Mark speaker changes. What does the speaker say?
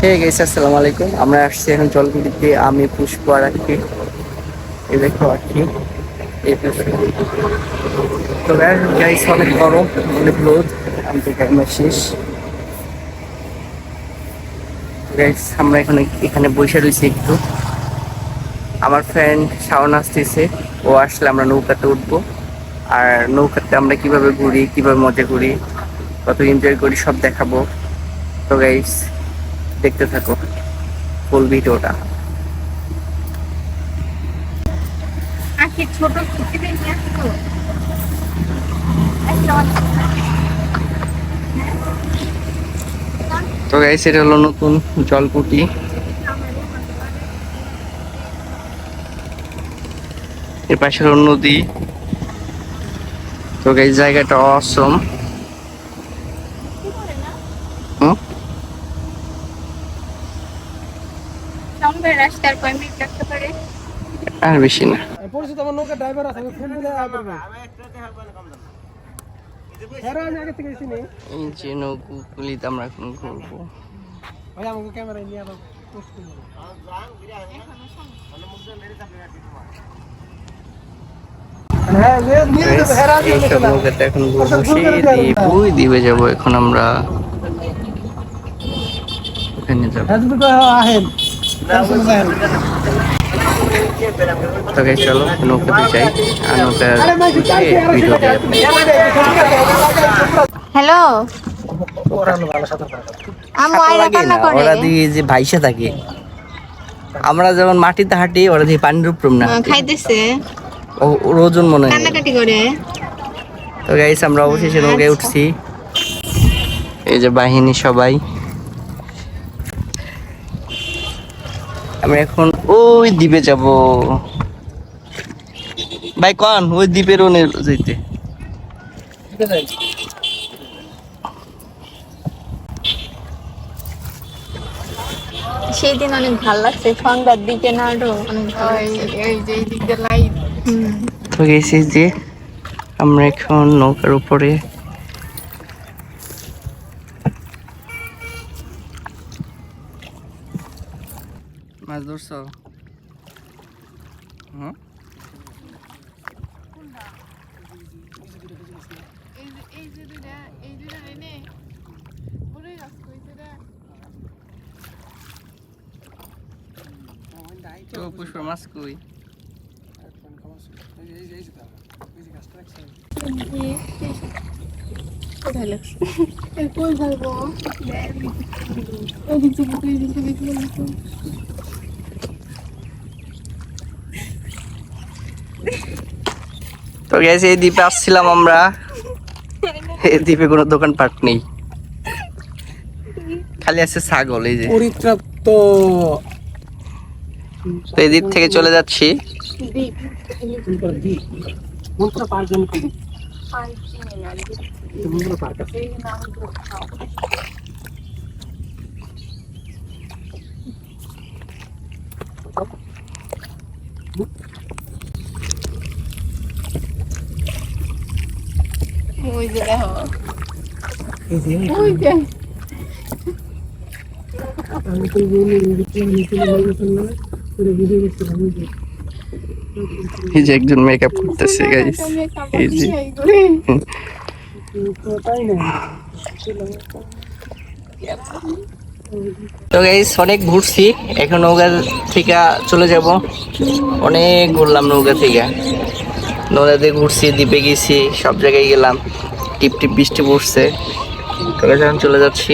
Speaker 1: হে গেছে আসসালামু আলাইকুম। আমরা আসছি এখন জলগুলিতে আমি পুষ্প আর আখি এই দেখো আখি এই পুষ্প। গাইস অনেক গরম, অনেক রোদ। আমি শেষ গাইস আমরা এখানে এখানে বসে রয়েছি একটু। আমার ফ্রেন্ড শাওন আসতেছে। ও আসলে আমরা নৌকাতে উঠবো। আর নৌকাতে আমরা কীভাবে ঘুরি, কীভাবে মজা করি, কত এনজয় করি, সব দেখাবো। তো গাইস দেখতে থাকো। ফুল ভিডিওটা।
Speaker 2: ছোট
Speaker 1: তো গাইস এটা হলো নতুন জলকুটি। এর পাশে হলো নদী। তো গাইস জায়গাটা অসম
Speaker 2: লম্বের রাস্তার কয় মিনিট লাগতে পারে?
Speaker 1: আর বেশি না।
Speaker 3: পরিচিত আমার নৌকা ড্রাইভার আছে আমি ফোন দিলে
Speaker 1: আমরা এখন ঘুরবো।
Speaker 3: ভাই আমাকে ক্যামেরায় নিয়ে আবার পোস্ট করব হ্যাঁ
Speaker 1: Guys,
Speaker 3: যাবে
Speaker 1: এখন যাব। আমরা। ওখানে যাব।
Speaker 3: তুমি আহেন
Speaker 1: তো গাইস চলো নৌকাতে যাই। আর নৌকা
Speaker 2: হ্যালো
Speaker 1: ওরা দিয়ে যে ভাইসা থাকে। আমরা যেমন মাটিতে হাঁটি ওরা দিয়ে পানির উপর না
Speaker 2: খাইতেছে।
Speaker 1: ওর ওজন মনে হয়।
Speaker 2: করে।
Speaker 1: তো গাইস আমরা অবশেষে নৌকায়
Speaker 2: আচ্ছা।
Speaker 1: উঠছি। এই যে বাহিনী সবাই। আমরা এখন ওই দ্বীপে যাব ভাই কন ওই দ্বীপের ওনে যেতে
Speaker 2: সেই দিন অনেক ভালো লাগছে সন্ধ্যার দিকে না আরও অনেক ভালো লাগছে।
Speaker 4: এই যে এই দিক দিয়ে লাইট।
Speaker 1: তো গেছি যে আমরা এখন নৌকার উপরে মাছ ধরছো হুম
Speaker 4: এই যে এই যে দুইটা এই দুইটা এনে পুরো গাছ কইছে রে
Speaker 1: তো পুষ্প মাছ কই
Speaker 2: কোথায় লাগছে
Speaker 4: কই যাইবো এই দিক থেকে এই দিক থেকে এই দিক থেকে
Speaker 1: তো গেছে এই দ্বীপে আসছিলাম আমরা। এই দ্বীপে কোনো দোকানপাট নেই। খালি আছে ছাগল এই যে।
Speaker 3: পরিত্রাপ্ত
Speaker 1: তো এই দ্বীপ থেকে চলে যাচ্ছি।
Speaker 3: পার্ক জন্য মন্ত্র পার্ক আছে
Speaker 4: ওই যে দেখো
Speaker 3: এই যে
Speaker 4: ওই যে
Speaker 3: আমি তো বলি নিচে নিচে নিচে না পুরো ভিডিও করতে হবে
Speaker 1: এই যে একজন মেকআপ করতেছে গাইস এই যে
Speaker 3: তো
Speaker 1: গাইস অনেক ঘুরছি। এখন নৌকা থেকে চলে যাব। অনেক ঘুরলাম নৌকা থেকে। নৌকাতে ঘুরছি, দ্বীপে গেছি, সব জায়গায় গেলাম। টিপ টিপ বৃষ্টি পড়ছে। তাহলে যখন চলে যাচ্ছি।